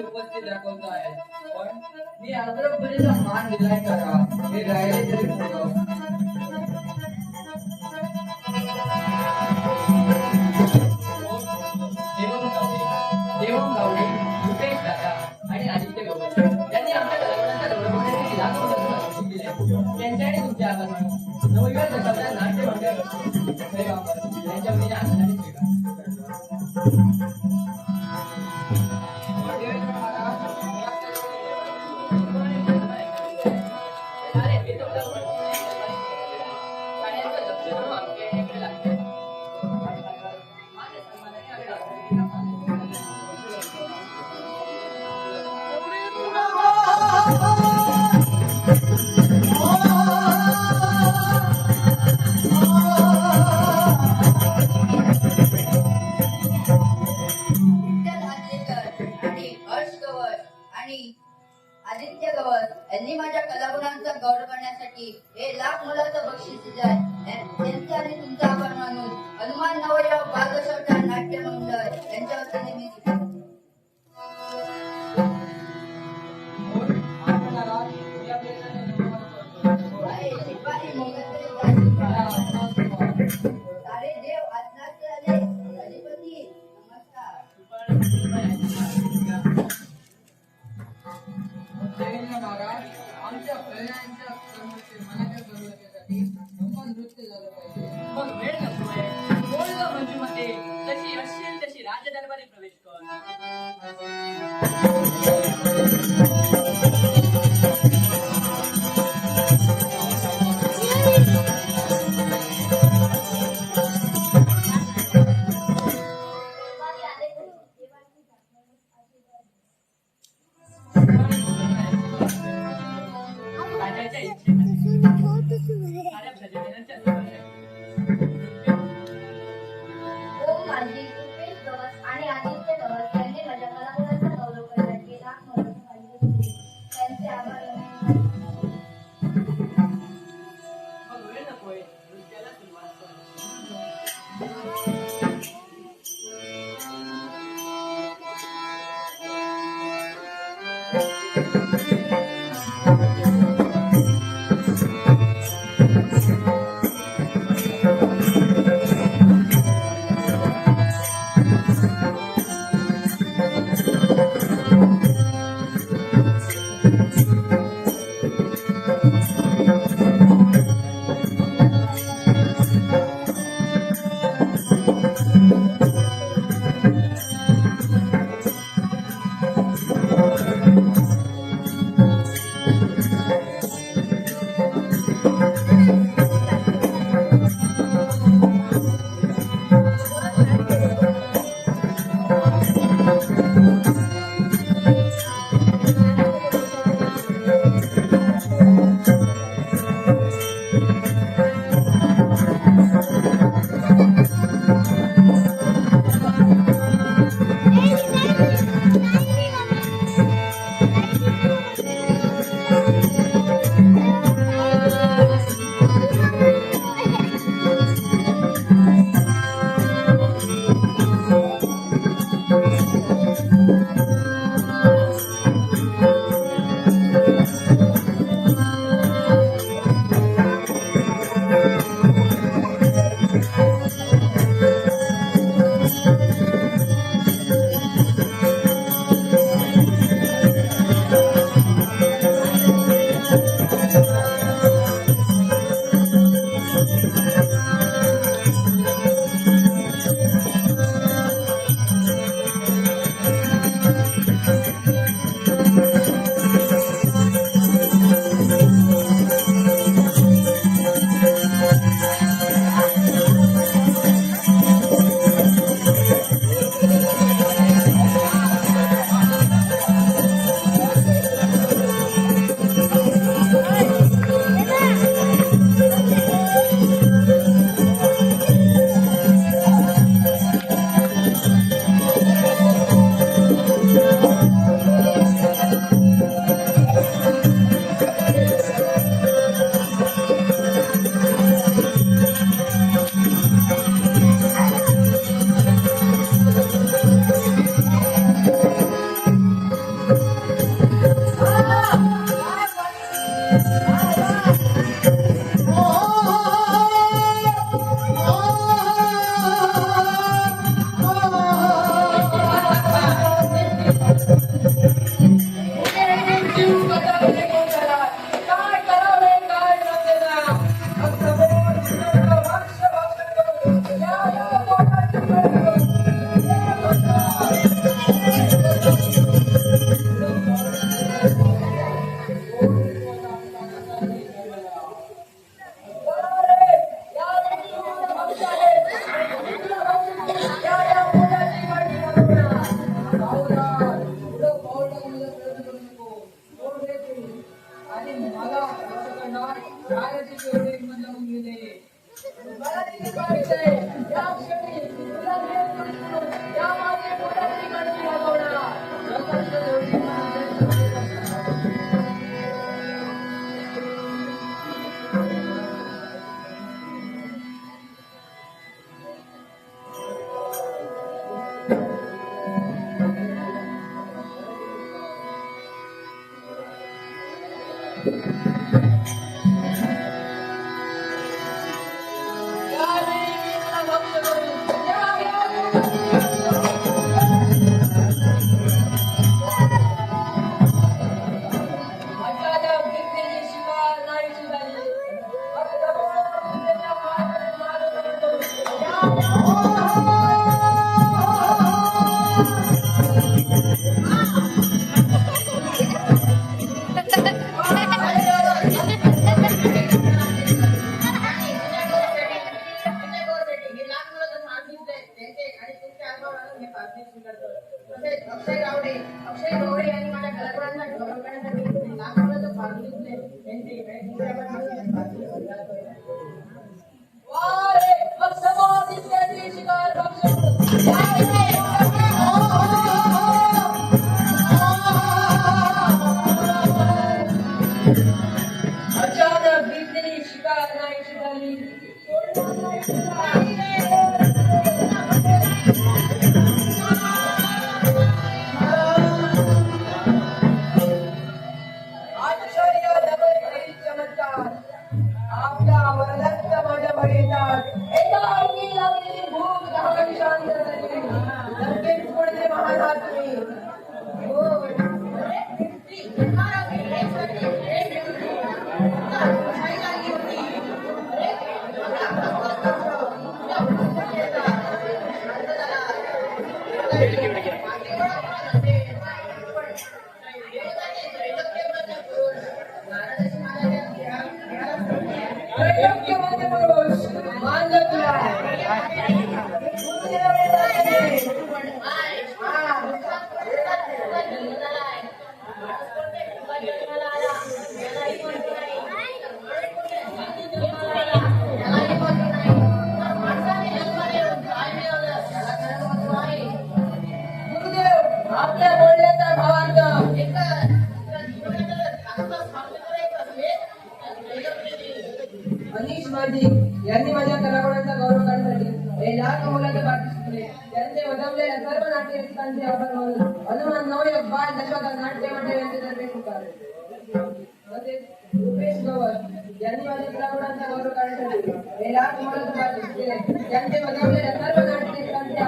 उपस्थित दाखवत आहे. पण मी आंध्रपुरीचा मान दिलाय करा. हे राहिले 哪里不 Ура! ఇలా మనకు అంటే మనం ಎಲ್ಲರೂ ನಾಟ್ಯ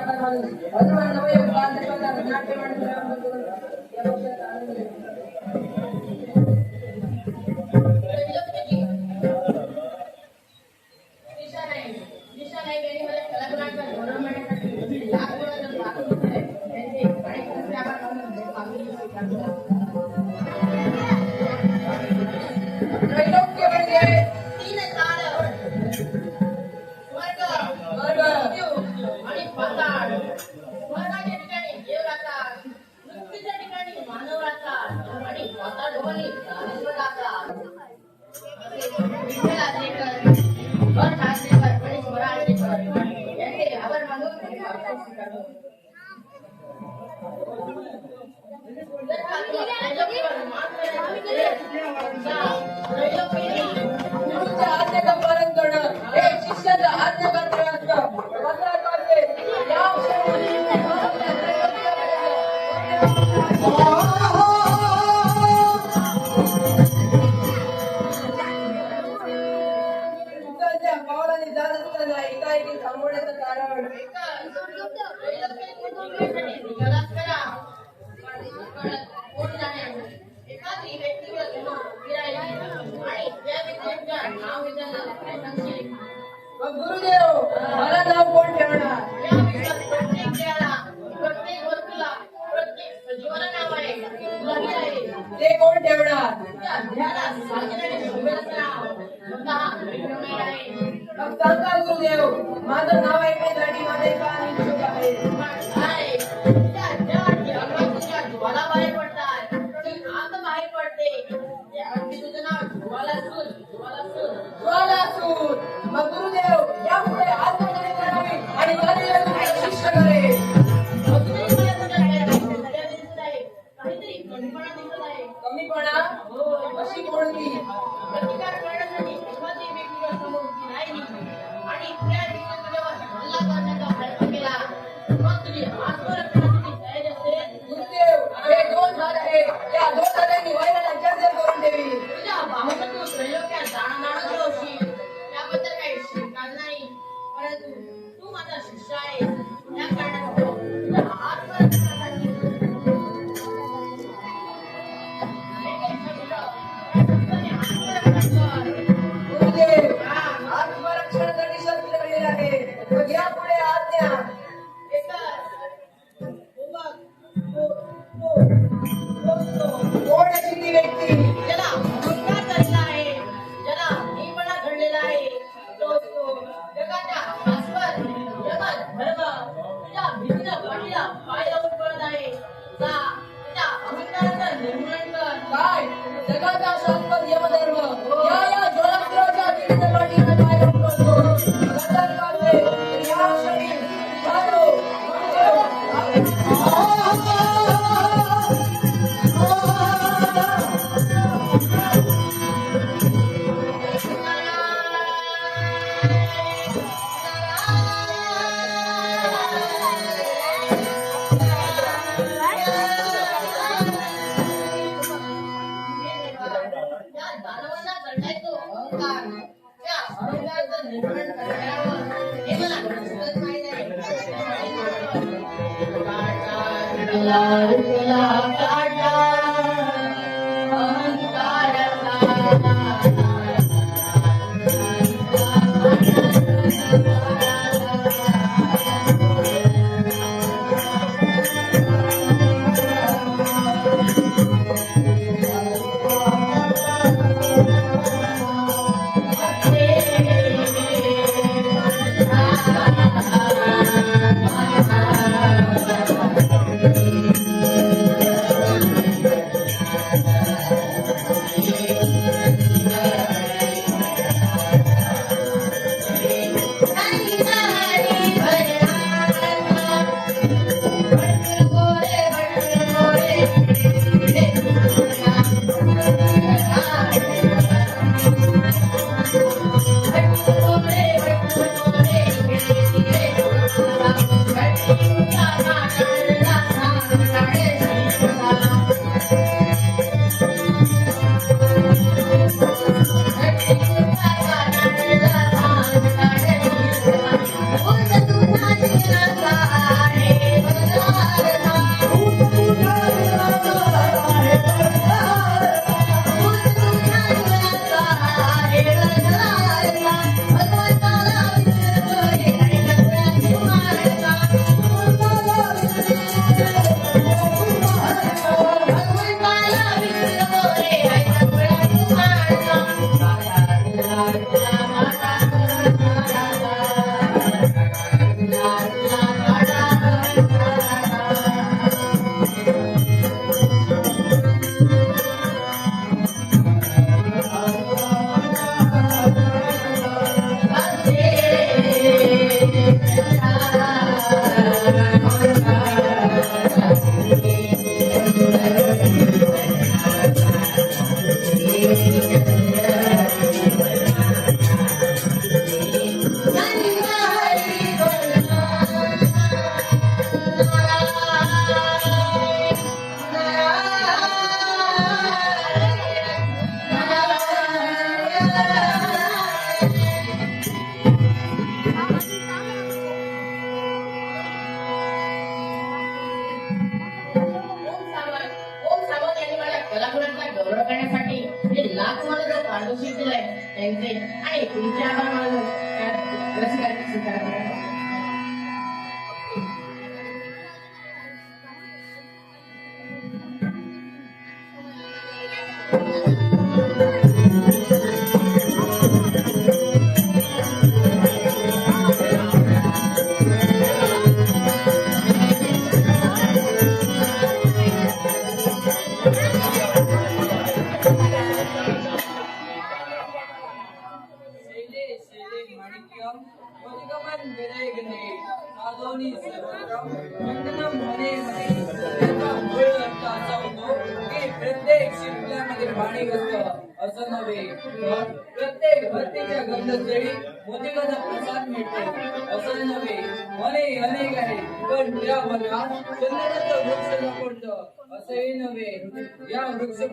Caramba. 아, 모르게요. इत्यादि Kala, kala, kala.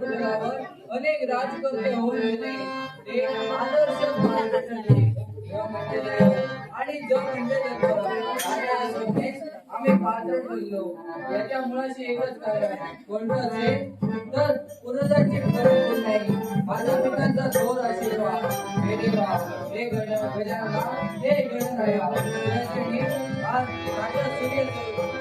या अनेक राजकर्ते होऊन गेले. ते आदर्श आणि जग म्हणजे आम्ही पात्र ठरलो. याच्या मुळाशी एकच कारण कोणतं असेल तर पूर्वजांची गरज नाही. माझा पिकांचा जोर आशीर्वाद. हे देवा हे गण गजानना हे गणराया आज माझ्या सूर्य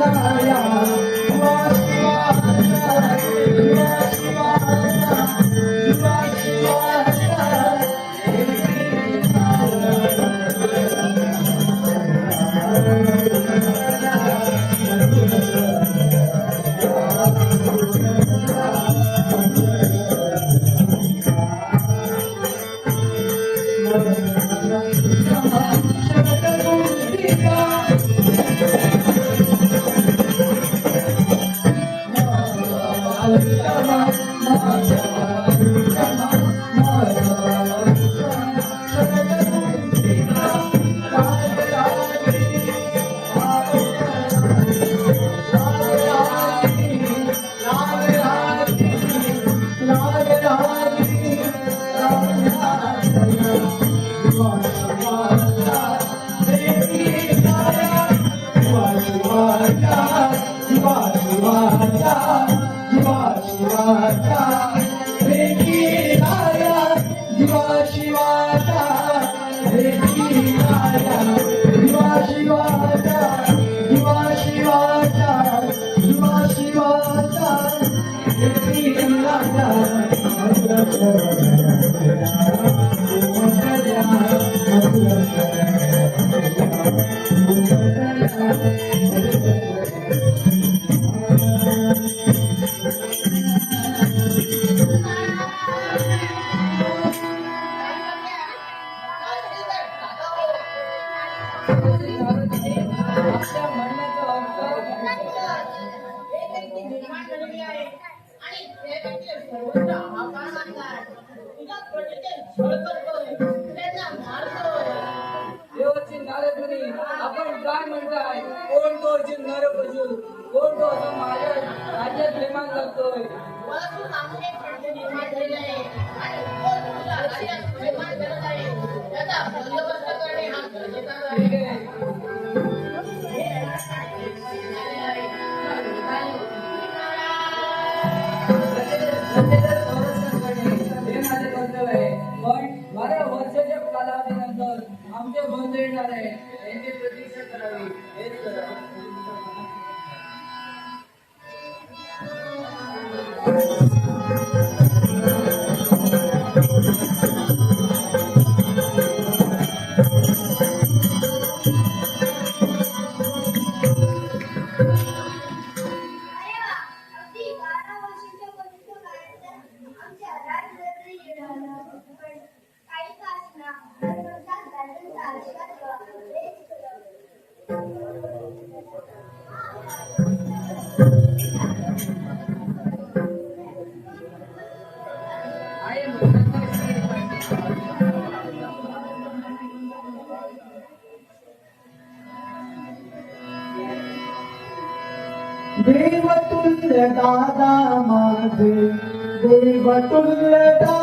લાયા I'm Devatulle da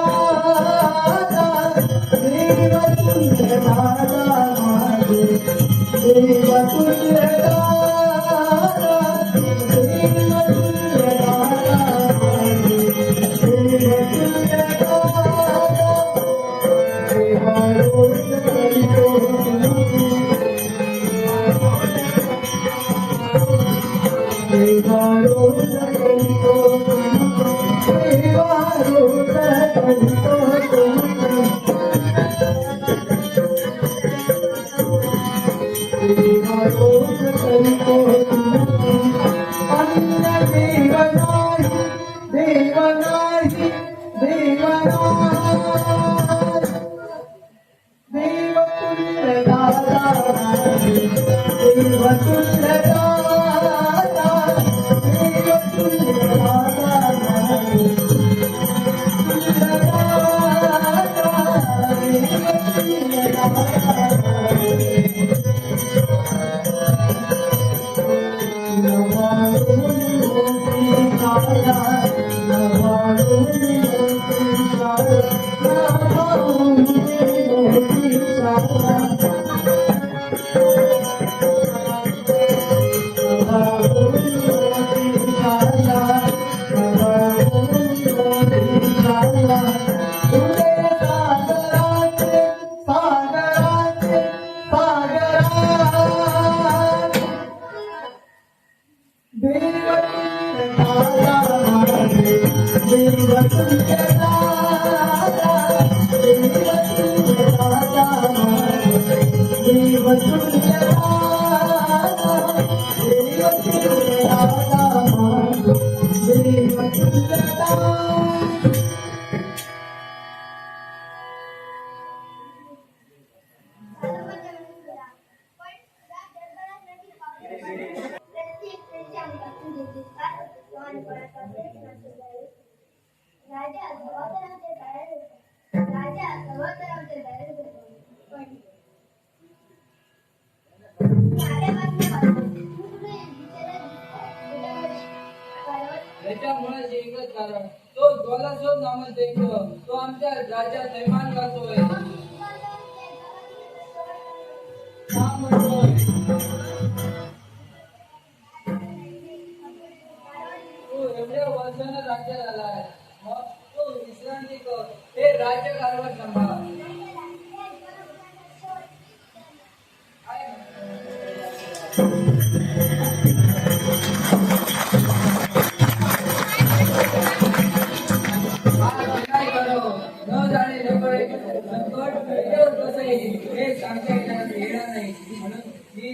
我听见 नामक तो आमच्या राज्यात दैमान करतोय का तू एवढ्या वर्षानं राज्य झालाय मग तो विश्रांती कर. हे राज्य कारभार सांभाळ. हे सांगता येणार नाही म्हणून मी